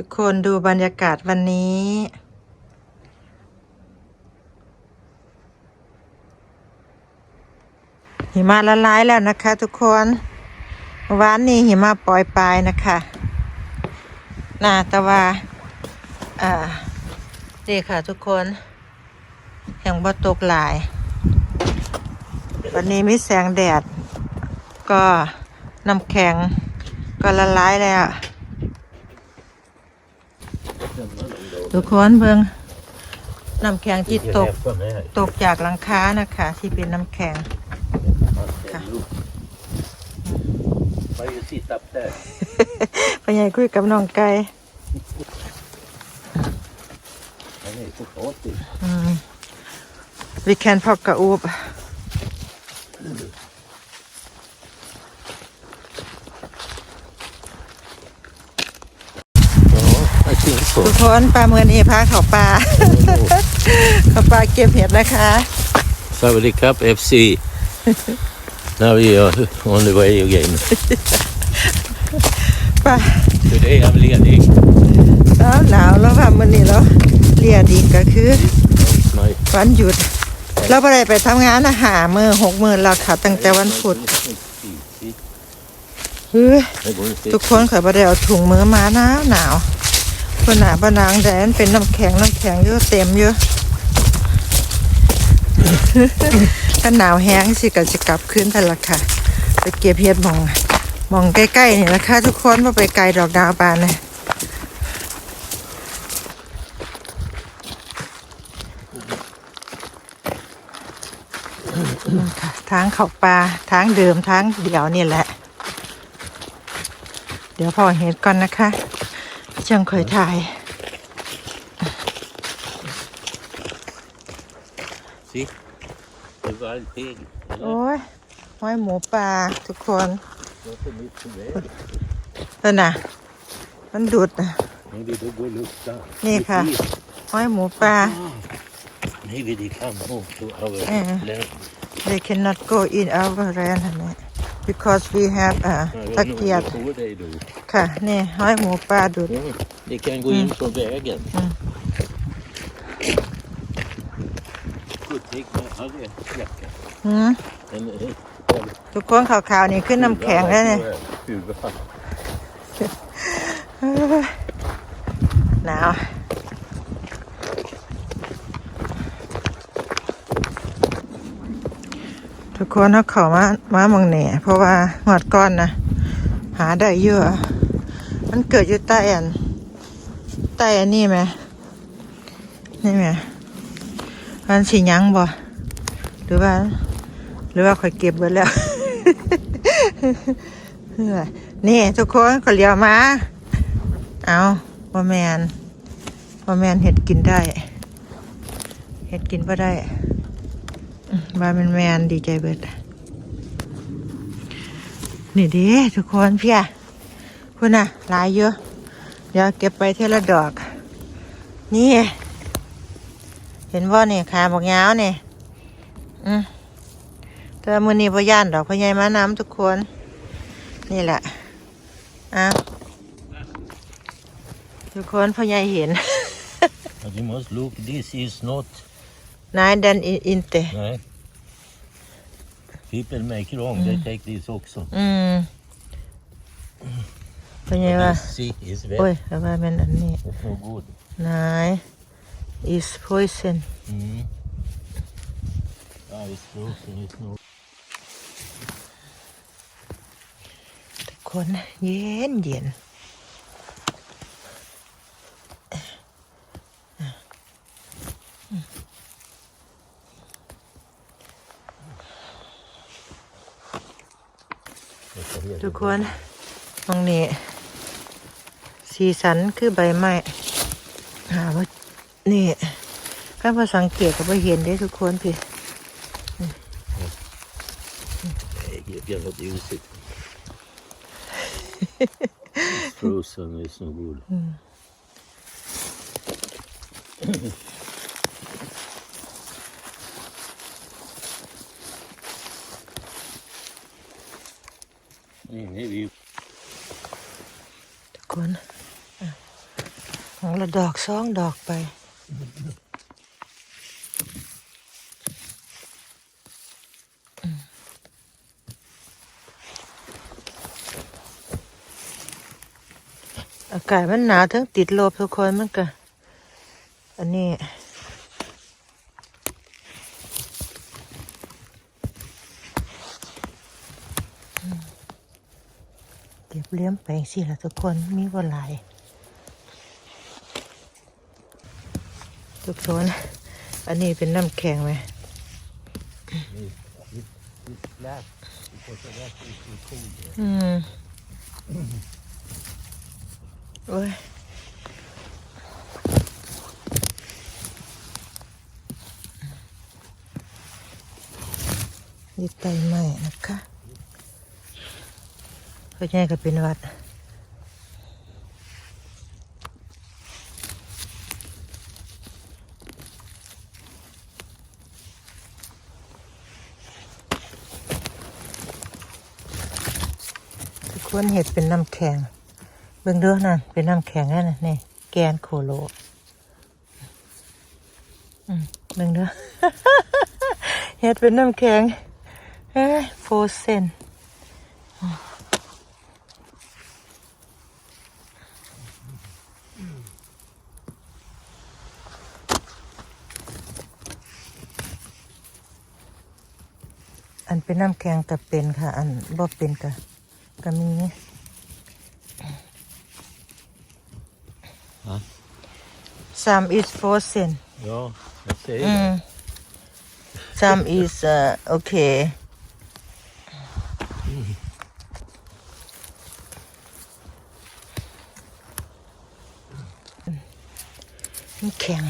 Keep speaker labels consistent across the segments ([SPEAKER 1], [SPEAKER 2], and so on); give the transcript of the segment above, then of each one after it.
[SPEAKER 1] ทุกคนดูบรรยากาศวันนี้ หิมะละลายแล้วนะคะ ทุกคนวานนี้หิมะปล่อยปลายนะคะน่าแต่ว่าอ่าดีค่ะทุกคนยังบ่ตกหลาย วันนี้มีแสงแดด ก็น้ำแข็งก็ละลายแล้ว ทุกคนเบิ่งน้ำแข็งที่ตกตกจากหลังคานะคะ ที่เป็นน้ำแข็งค่ะ
[SPEAKER 2] Why you sit up there?
[SPEAKER 1] ไปใหญ่คุยกับน้องไก่
[SPEAKER 2] Han är så tjatig.
[SPEAKER 1] อืม we can พอกกะอูบ
[SPEAKER 2] Ja, I think
[SPEAKER 1] ทุ
[SPEAKER 2] so.
[SPEAKER 1] กคนปลาเมือนเอพาเขาปลาเขาปลาเก็บเห็ดนะคะ
[SPEAKER 2] Savali Cup FC. now we are on the way again.
[SPEAKER 1] ปลา
[SPEAKER 2] Today I'm leading.
[SPEAKER 1] หนาวหนาวแล้วค่ะมันนี้แล้วเรียดอีกก็คือ
[SPEAKER 2] It's my
[SPEAKER 1] วันหยุด เราไม่ได้ไปทำงานอาหารมือหกมือแล้วค่ะตั้งแต่วันพุธ
[SPEAKER 2] See,
[SPEAKER 1] เฮ้ย
[SPEAKER 2] I go and sit.
[SPEAKER 1] ทุกคนข่อยบ่ได้เอาถุงมือมาหนาวหนาว คนหนาบนางแดนเป็นน้ำแข็งน้ำแข็งเยอะเต็มเยอะถ้าหนาวแห้งสิก็จะกลับคืนแต่ละค่ะ ไปเก็บเห็ดมอง มองใกล้ๆนี่นะค่ะทุกคนว่าไปไกลดอกดาวบานเลยค่ะทางเขาปลาทางเดิมทางเดียวนี่แหละ เดี๋ยวพอเห็ดก่อนนะคะ จังค่อยถ่าย
[SPEAKER 2] See? The wild pig.
[SPEAKER 1] โอ้ยห้อยหมูปลาทุกคน
[SPEAKER 2] Not a bit away.
[SPEAKER 1] นั่นน่ะ มันดุดน่ะ
[SPEAKER 2] Maybe they go look down.
[SPEAKER 1] นี่ค่ะห้อยหมูปลา
[SPEAKER 2] Maybe they come home to our
[SPEAKER 1] Yeah.
[SPEAKER 2] land.
[SPEAKER 1] they cannot go in our land อันนี้ because we have อ่า
[SPEAKER 2] I
[SPEAKER 1] ตะ
[SPEAKER 2] don't
[SPEAKER 1] เกียบ
[SPEAKER 2] know what they do.
[SPEAKER 1] ค่ะ นี่ห้อยหมูปลาดุด
[SPEAKER 2] Yeah, they can go in from vägen.
[SPEAKER 1] Mm.
[SPEAKER 2] Could take my other jacket
[SPEAKER 1] หืม
[SPEAKER 2] and uh,
[SPEAKER 1] ทุกคนขาวๆนี่ขึ้นน้ำแข็งแล้วเนี่ย
[SPEAKER 2] Huvudet.
[SPEAKER 1] เอ้ยหนาว ทุกคนเขาเขามามามองเหน่เพราะว่าหอดก้อนนะหาได้เยอะมันเกิดอยู่ใต้อันใต้อันนี้ไหมนี่ไหมมันสียังบ่หรือว่า หรือว่าคอยเก็บไว้แล้วนี่ทุกคนขอเลี้ยวมา เอาบ่แมนบ่แมนเห็ดกินได้ เห็ดกินบ่ได้ บาแมนแมนดีใจเบิดนี่ดิทุกคนเพี่ยคุณน่ะหลายเยอะ เดี๋ยวเก็บไปเทละดอก นี่ เห็นว่านี่ขาบอกยาวนี่อืมแต่มือนี้พย่านดอกพ่อใหญ่มาน้ำทุกคน นี่แหละอ้าวทุกคนพ่อใหญ่เห็น
[SPEAKER 2] you must look, this is not
[SPEAKER 1] นายดันอินเต
[SPEAKER 2] no. People make wrong, they take this also.
[SPEAKER 1] อืมพ่อใหญ่
[SPEAKER 2] But
[SPEAKER 1] ว่า
[SPEAKER 2] this see is
[SPEAKER 1] โอ้ย
[SPEAKER 2] wet,
[SPEAKER 1] แต่ว่ามันอันนี้
[SPEAKER 2] it's no good.
[SPEAKER 1] นาย is poison
[SPEAKER 2] Mm. Ah, it's frozen, it's no
[SPEAKER 1] ทุกคนเย็นเย็น ทุกคนตรงนี้ สีสันคือใบไม้หาว่านี่ถ้ามาสังเกตก็ไปเห็นได้ทุกคนพี่
[SPEAKER 2] You cannot use it. it's frozen, it's no good. นี่นี่วิว
[SPEAKER 1] ทุ นของละดอกซองดอกไป อากาศมันหนาวทั้งติดลบทุกคนมันก็ อันนี้ เก็บเลี้ยมไปลงสิละทุกคนมีว่หลายทุกคนอันนี้เป็นน้ำแข็งไหมอืมโอ้ยยึดไตใหม่นะคะ ก็ยังก็เป็นวัดทุกคนเห็ดเป็นน้ำแข็ง เบิ่งเด้อนั่นเป็นน้ำแข็งนั่นน่ะนี่แกนโคโลเบิ่งเด้อเห็ดเป็นน้ำแข็งเอ้ยโฟเซน อันเป็นน้ำแข็งกับเป็นค่ะ อันบ่เป็นกับก็มี
[SPEAKER 2] Huh?
[SPEAKER 1] Some is frozen.
[SPEAKER 2] Ja, jag säger det.
[SPEAKER 1] Mm. Some is uh, okay. Mm. มันแข็ง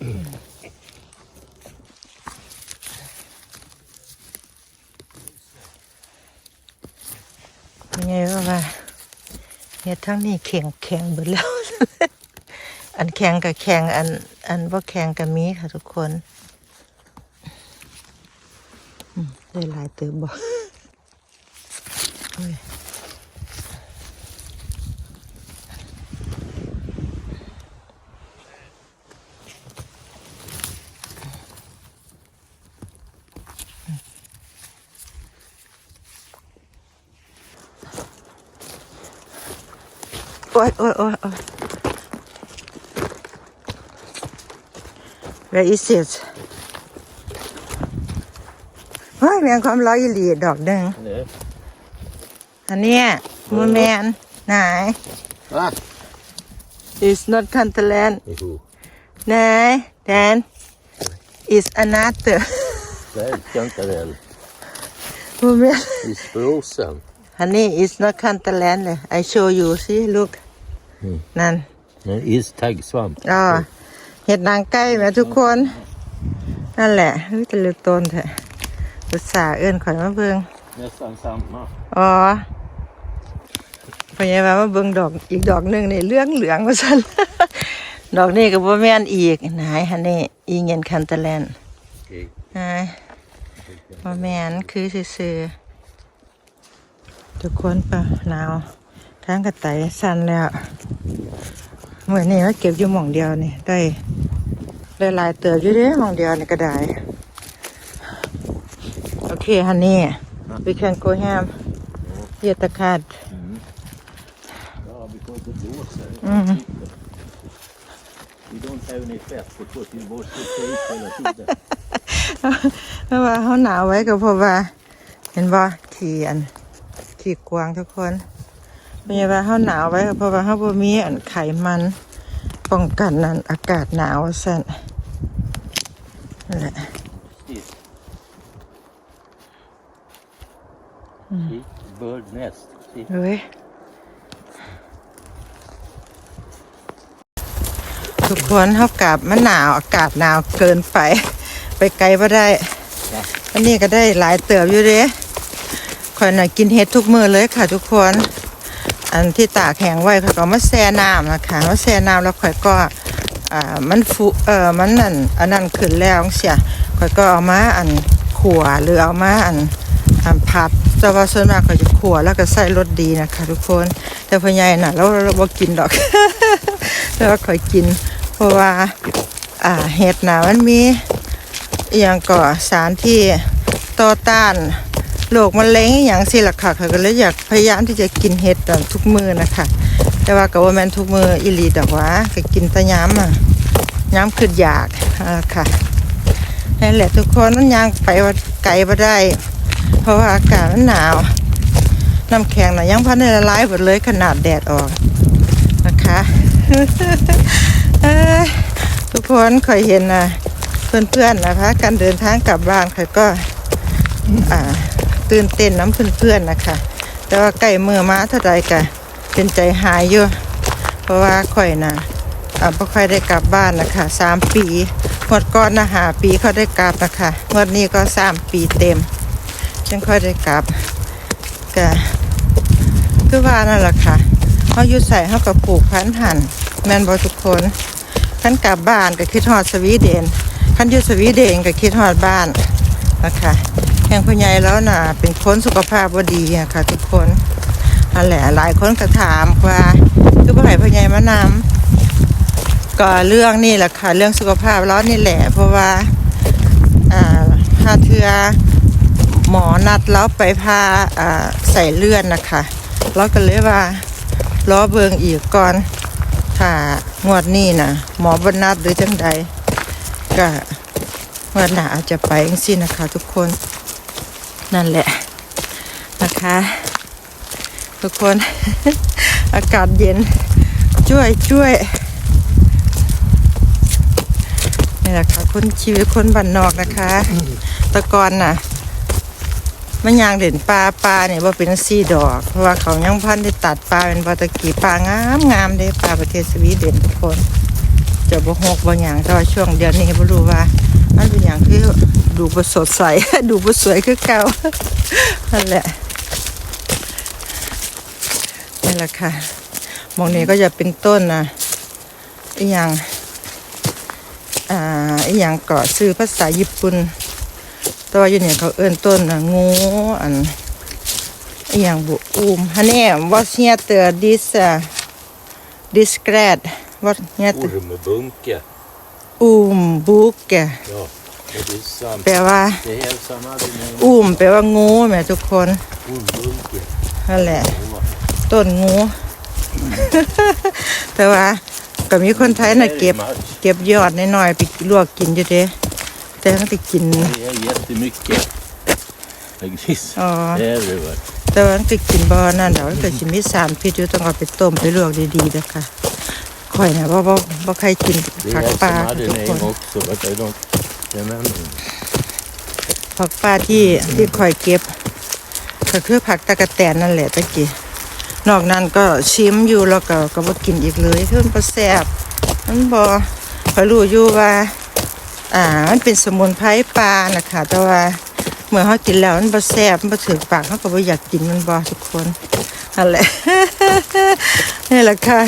[SPEAKER 1] ยังไงว่าว่าเฮ็ดทั้งนี้แข็งแข็งเบิดแล้ว อันแข็งกับแข็งอัน อันว่าแข็งกับมีค่ะทุกคนได้หลายเติบบอ้ โอ้ยโอ้ยโอ้ยโอ้ย Where is it เฮ้ยแมงความร้อยอีหลีดอกหนึ่ง
[SPEAKER 2] Nej.
[SPEAKER 1] อันเนี้ยมูแมนไหน
[SPEAKER 2] Va?
[SPEAKER 1] It's not Cantaland
[SPEAKER 2] Jo,
[SPEAKER 1] ไหน then is another
[SPEAKER 2] det är kantarell.
[SPEAKER 1] มูแมน
[SPEAKER 2] It's frozen.
[SPEAKER 1] อันนี้ is not Cantaland เลย I show you see look
[SPEAKER 2] อืม
[SPEAKER 1] นั่น
[SPEAKER 2] Men is taggsvamp.
[SPEAKER 1] อ๋อเห็ดนางไก่ไหมทุกคน นั่นแหละเฮ้ยจะเลือกต้นเถอะอุตส่าห์เอื้อนข่อยมาเบิ่ง
[SPEAKER 2] Nästan samma.
[SPEAKER 1] อ๋อพยายามมาเบิ่งดอกอีกดอกหนึ่งในเรื่องเหลืองว่าซั่นดอกนี้ก็บ่แม่นอีกนายฮันนี่อีเงินคันตะแลน
[SPEAKER 2] Okej.
[SPEAKER 1] นายบ่แม่นคือซื่อๆทุกคนปะหนาวทางกระไตสั่นแล้วเหมือนี้มาเก็บอยู่หม่องเดียวนี่ได้ได้หลายเติบอยู่เด้หม่องเดียวนี่ก็ได้โอเคฮันนี่ we can go ham เยตะคาด
[SPEAKER 2] Ja, because det blåser.
[SPEAKER 1] Mm.
[SPEAKER 2] We don't have any fett because we wash the face hela tiden.
[SPEAKER 1] เพราะว่าเขาหนาวไว้ก็เพราะว่า เห็นบ่าขี่อัน ขี่กวางทุกคน เป็นไงว่าเขาหนาวไว้ก็เพราะว่าเขาบ่มีอันไขมันป้องกันนั่นอากาศหนาวสั่นนั่นแหละ
[SPEAKER 2] This. See? Bird nest. See?
[SPEAKER 1] เฮ้ยทุกคนเขากลับมันหนาวอากาศหนาวเกินไป ไปไกลบ่ได้ อันนี้ก็ได้หลายเติบอยู่เด้ข่อยน่ะกินเห็ดทุกมื้อเลยค่ะทุกคน อันที่ตากแห้งไว้ข่อยก็มาแช่น้ำนะคะมาแช่น้ำแล้วข่อยก็อ่ามันฟุเออมันนั่นอันนั้นขึ้นแล้วเสียข่อยก็เอามาอันขัวหรือเอามาอันอันผัดแต่ว่าส่วนมากข่อยจะขัวแล้วก็ใส่รสดีนะคะ ทุกคนแต่พ่อใหญ่น่ะเราเราบ่กินดอกแต่ว่าข่อยกิน เพราะว่าอ่าเห็ดน่ะมันมีอย่างก่อสารที่ต่อต้าน โรคมะเร็งอย่างสิล่ะค่ะข่อยก็เลยอยากพยายามที่จะกินเห็ดทุกมือนะคะ แต่ว่าก็บ่แม่นทุกมืออีหลีดอกว่าก็กินต่ยามอะยามขึ้นอยากค่ะนั่นแหละทุกคนมันยังไปว่าไกลบ่ได้ เพราะว่าอากาศมันหนาวน้ำแข็งนะยังพันได้ละลายหมดเลยขนาดแดดออกนะคะทุกคนเคยเห็นนะเพื่อนๆนะคะ การเดินทางกลับบ้านเขาก็อ่า ตื่นเต้นน้ำเพื่อนๆนะคะ แต่ว่าใกล้มือมาเท่าใดกะเป็นใจหายอยู่เพราะว่าข่อยนะอ่าบ่ค่อยได้กลับบ้านนะคะสามปีงวดก่อนนะหาปีเขาได้กลับนะคะงวดนี้ก็สามปีเต็มฉันค่อยได้กลับกะคือว่านั่นแหละค่ะเขาอยู่ใส่เขากับปลูกพันหันแมนบอทุกคนขันกลับบ้านก็คิดฮอดสวีเดนขันอยู่สวีเดนก็คิดฮอดบ้านนะคะ แห่งพญายแล้วน่ะ เป็นคนสุขภาพบ่ดีอะค่ะทุกคนนั่นแหละหลายคนก็ถามว่าคือบ่ให้พญายมานำก็เรื่องนี่แหละค่ะ เรื่องสุขภาพแล้วนี่แหละ เพราะว่าอ่าถ้าเทือหมอนัดแล้วไปพาอ่าใส่เลื่อนนะคะเราก็เลยว่าล้อเบิงอีกก่อนถ้างวดนี้นะหมอบนนัดหรือจังใดก็งวดหน้าอาจจะไปจังซี่นะคะ ทุกคน นั่นแหละนะคะ ทุกคน อากาศเย็น ช่วยช่วยนี่แหละค่ะคนชีวิตคนบ้านนอกนะคะตะกอนน่ะมันยางเด่นปลาปลาเนี่ยว่าเป็นสีดอก เพราะว่าเขายังพันได้ตัดปลาเป็นปลาตะกี้ปลางามงามเด้ปลาประเทศสวีเดนทุกคนจะบ่หกบ่หยางแต่ว่าช่วงเดือนนี้บ่รู้ว่า มันเป็นอย่างคือ ดูบ่สดใส ดูบ่สวยคือเก่านั่นแหละนี่แหละค่ะหมองนี้ก็จะเป็นต้นนะอีหยังอ่าอีหยังเกาะซื้อภาษาญี่ปุ่นแตัวาอยู่เนี่ยเขาเอื้นต้นนะงูอันอหย่างบุอูมฮันนี่ what's here the this uh, this grad what here the
[SPEAKER 2] Ormebunke.
[SPEAKER 1] อูมบุกแก
[SPEAKER 2] Ja, det är sant.
[SPEAKER 1] แปลว่า
[SPEAKER 2] Det är helt samma. Det är
[SPEAKER 1] อูมแปลว่างูแหม่ทุกคน
[SPEAKER 2] ormbunke.
[SPEAKER 1] นั่นแหละต้นงูแต่ว่าก็มีคนไทยน่ะเก็บ เก็บยอดน้อยๆไปลวกกินอยู่เด้แต่ต้องไปกิน
[SPEAKER 2] Det är jättemycket. Like this.
[SPEAKER 1] Ja.
[SPEAKER 2] Everywhere.
[SPEAKER 1] แต่ว่ามันก็กินบ่นั่นดอกมันก็สิมีสารพิษอยู่ต้องเอาไปต้มไปลวกดีๆนะคะข่อยนะบ่บ่บ่ใครกิน
[SPEAKER 2] Det
[SPEAKER 1] ผัก
[SPEAKER 2] är
[SPEAKER 1] ปลา
[SPEAKER 2] som
[SPEAKER 1] ค่ะ
[SPEAKER 2] hade
[SPEAKER 1] ทุก
[SPEAKER 2] en
[SPEAKER 1] คน
[SPEAKER 2] en också, but I don't remember.
[SPEAKER 1] ผักปลาที่ที่ข่อยเก็บก็คือผักตะกะแตนนั่นแหละตะกี้นอกนั้นก็ชิมอยู่แล้วก็ก็บ่กินอีกเลยคือมันบ่แซบมันบ่ข่อยรู้อยู่ว่า อ่า มันเป็นสมุนไพรปลานะคะแต่ว่าเมื่อเฮากินแล้วมันบ่แซบมันบ่ถึกปากเฮาก็บ่อยากกินมันบ่ทุกคนนั่นแหละนี่แหละค่ะ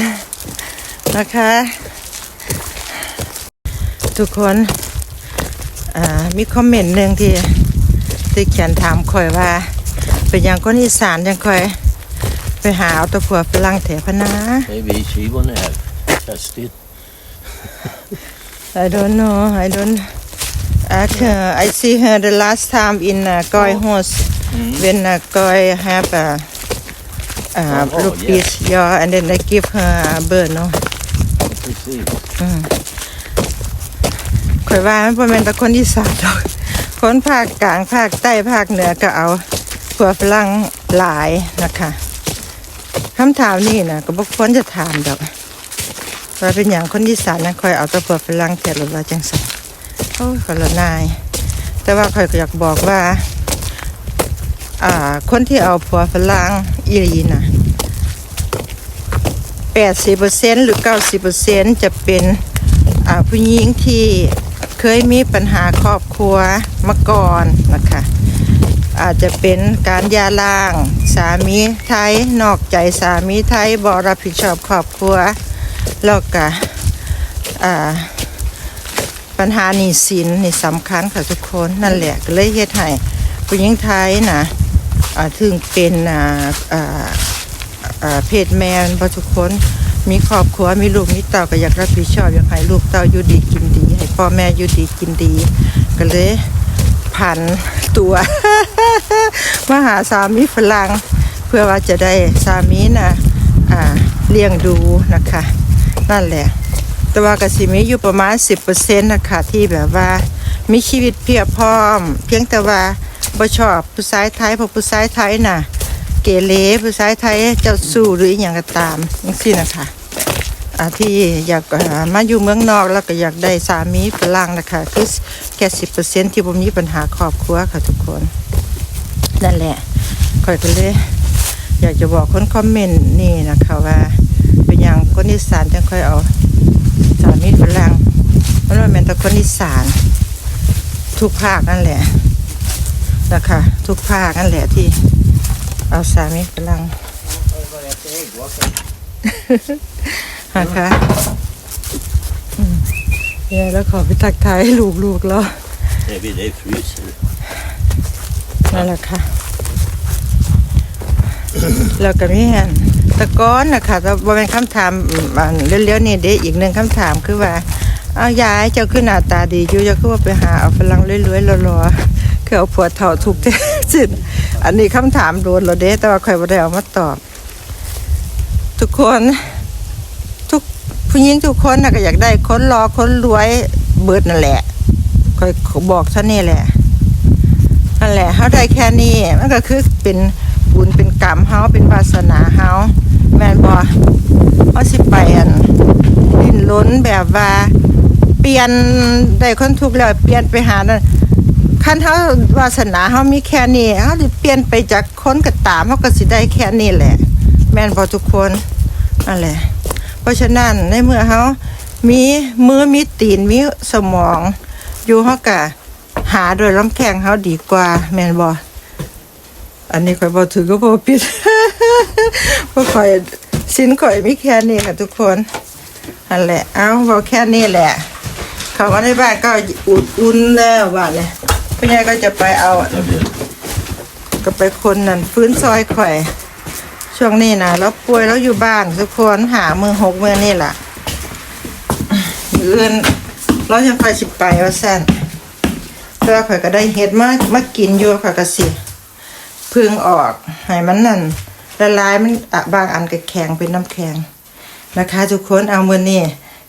[SPEAKER 1] นะคะ ทุกคน มีคอมเมนต์หนึ่งที่ที่เขียนถามคอยว่า เป็นอย่างคนอีสานยังคอย ไปหาเอาแตะผัวฝรั่งแถพะนา
[SPEAKER 2] Maybe she wanna have test it.
[SPEAKER 1] I don't know I don't I uh, I see her the last time in uh, Goy house when uh, Goy have a uh,
[SPEAKER 2] Oh, oh,
[SPEAKER 1] rupees yeah and then I give her a bird no
[SPEAKER 2] Precis.
[SPEAKER 1] ข่อยว่ามันบ่แม่นแต่คนอีสานดอกคนภาคกลางภาคใต้ภาคเหนือก็เอาผัวฝรั่งหลายนะคะคำถามนี่นะก็บ่ควรจะถามดอกว่าเป็นอย่างคนอีสานนะคอยเอาแต่ผัวฝรั่งแค่หรือว่าจังซั่นโอ้ยขอละนาย แต่ว่าข่อยอยากบอกว่า อ่า คนที่เอาผัวฝรั่งอีหลีนะ่ะ80%หรือ90%จะเป็นอ่าผู้หญิงที่ เคยมีปัญหาครอบครัวมาก่อนนะคะ อาจจะเป็นการยาล้าง สามีไทยนอกใจสามีไทยบรับผิดชอบครอบครัวแล้วก็ปัญหาหนี้สินนี่สำคัญค่ะทุกคนนั่นแหละก็เลยเฮ็ดให้ผู้หญิงไทยนะถึงเป็นเพศแมนบ่ทุกคน มีครอบครัวมีลูกมีเต้าก็อยากรับผิดชอบอยากให้ลูกเต้าอยู่ดีกินดี ให้พ่อแม่อยู่ดีกินดี ก็เลยผันตัวมาหาสามีฝรั่งเพื่อว่าจะได้สามีนะอ่าเลี้ยงดูนะคะ นั่นแหละ แต่ว่ากสิมีอยู่ประมาณ 10%นะคะที่แบบว่ามีชีวิตเพียบพร้อม เพียงแต่ว่าบ่ชอบผู้ชายไทยเพราะผู้ชายไทยน่ะ เกเรผู้ชายไทยเจ้าสู้หรืออย่างก็ตามจังซี่นะคะที่อยากมาอยู่เมืองนอกแล้วก็อยากได้สามีฝรั่งนะคะคือแค่10%ที่บ่มีปัญหาครอบครัวค่ะทุกคน นั่นแหละคอยก็เลย อยากจะบอกคนคอมเมนต์นี่นะคะว่า เป็นอย่างคนอีสานจังค่อยเอาสามีฝรั่งมันว่าแมนแตะคนอีสานทุกภาคนั่นแหละนะคะทุกภาคนั่นแหละที่ เอาสามีฝรั่งนะคะอืมเนี่ยแล้วขอไปทักทายให้ลูกๆแล้ว
[SPEAKER 2] Maybe they fryser.
[SPEAKER 1] นั่นแหละค่ะ แล้วก็มีอันตะก้อนนะคะแต่บ่เป็นคำถามอืมอันเร็วๆนี่เด้อีกหนึ่งคำถามคือว่าเอายายเจ้าขึ้นหน้าตาดีอยู่เจ้าคือว่าไปหาเอาฝรั่งรวยๆรอๆคือเอาผัวเฒ่าทุกข์แท้สิ้น อันนี้คำถามโดนเราเด้แต่ว่าใครบ่ได้เอามาตอบ ทุกคนทุกผู้หญิงทุกคนน่ะก็อยากได้คนรอคนรวยเบิดนั่นแหละคอยบอกท่านนี่แหละนั่นแหละเฮาได้แค่นี้มันก็คือเป็นบุญเป็นกรรมเฮาเป็นวาสนาเฮาแมนบ่เฮาสิไปอันดิ้นล้นแบบว่า เปลี่ยนได้คนทุกข์แล้วเปลี่ยนไปหานั่น คันเฮาวาสนาเฮามีแค่นี้เฮาสิเปลี่ยนไปจากคนก็ตามเฮาก็สิได้แค่นี้แหละ แม่นบ่ทุกคนนั่นแหละ เพราะฉะนั้นในเมื่อเฮามีมือมีตีนมีสมอง อยู่เฮาก็หาโดยลำแข้งเขาดีกว่า แม่นบออันนี้ข่อยบอถือก็บอปิดพราะข่อยสินข่อยมีแค่นี้ค่ะทุกคนอันแหละ เอาบอแค่นี้แหละเขาว่าในบ้านก็อุ่นอุ่นแล้วว่าเลย พี่ยายก็จะไปเอาก็ไปคนนั่นฟื้นซอยข่อยช่วงนี้นะแล้วป่วยแล้วอยู่บ้านทุกคนหามือหกมือนี่แหละเอื่นเราจะไปสิไปว่าแซนแต่ว่าข่อยก็ได้เฮ็ดมามากินอยู่ข่อยก็สิพึ่งออกให้มันนั่นละลายมันบางอันก็แข็งเป็นน้ำแข็งนะคะ ทุกคนเอามื้อนี้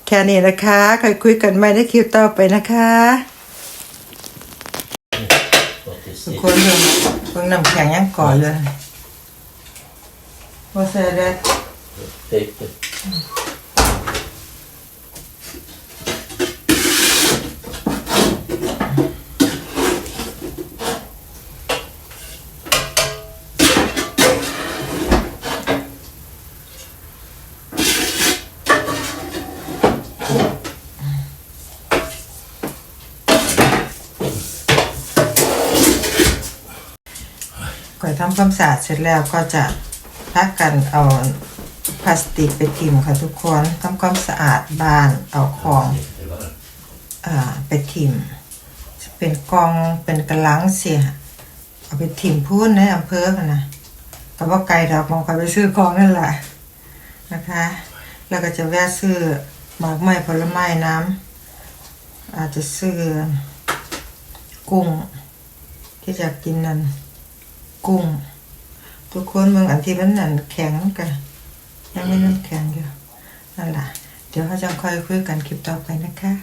[SPEAKER 1] แค่นี้นะคะค่อยคุยกันใหม่ในคลิปต่อไปนะคะ ทุกคนเพิ่งเพิ่งน้ำแข็งยังก่อนเลยว่าใส่ได้
[SPEAKER 2] Paper.
[SPEAKER 1] ก่ำความสะอาดเสร็จแล้วก็จะพักกันเอาพลาสติกไปทิมค่ะทุกคนทำความสะอาดบ้านเอาของอ่าไปทิมจะเป็นกองเป็นกระลังเสียเอาไปทิมพูนในอำเภอกันนะกับว่าไกลดอกมองไปไปซื้อของนั่นแหละนะคะ แล้วก็จะแวะซื้อหมากไม้ผลไม้น้ำอาจจะซื้อกุ้งที่จะกินนั่น กุ้ง ทุกคนเมืองอันที่มันนั่นแข็งกันยังไม่น้ำแข็งอยู่นั่นแหละเดี๋ยวเขาจะค่อยคุยกันคลิปต่อไปนะคะ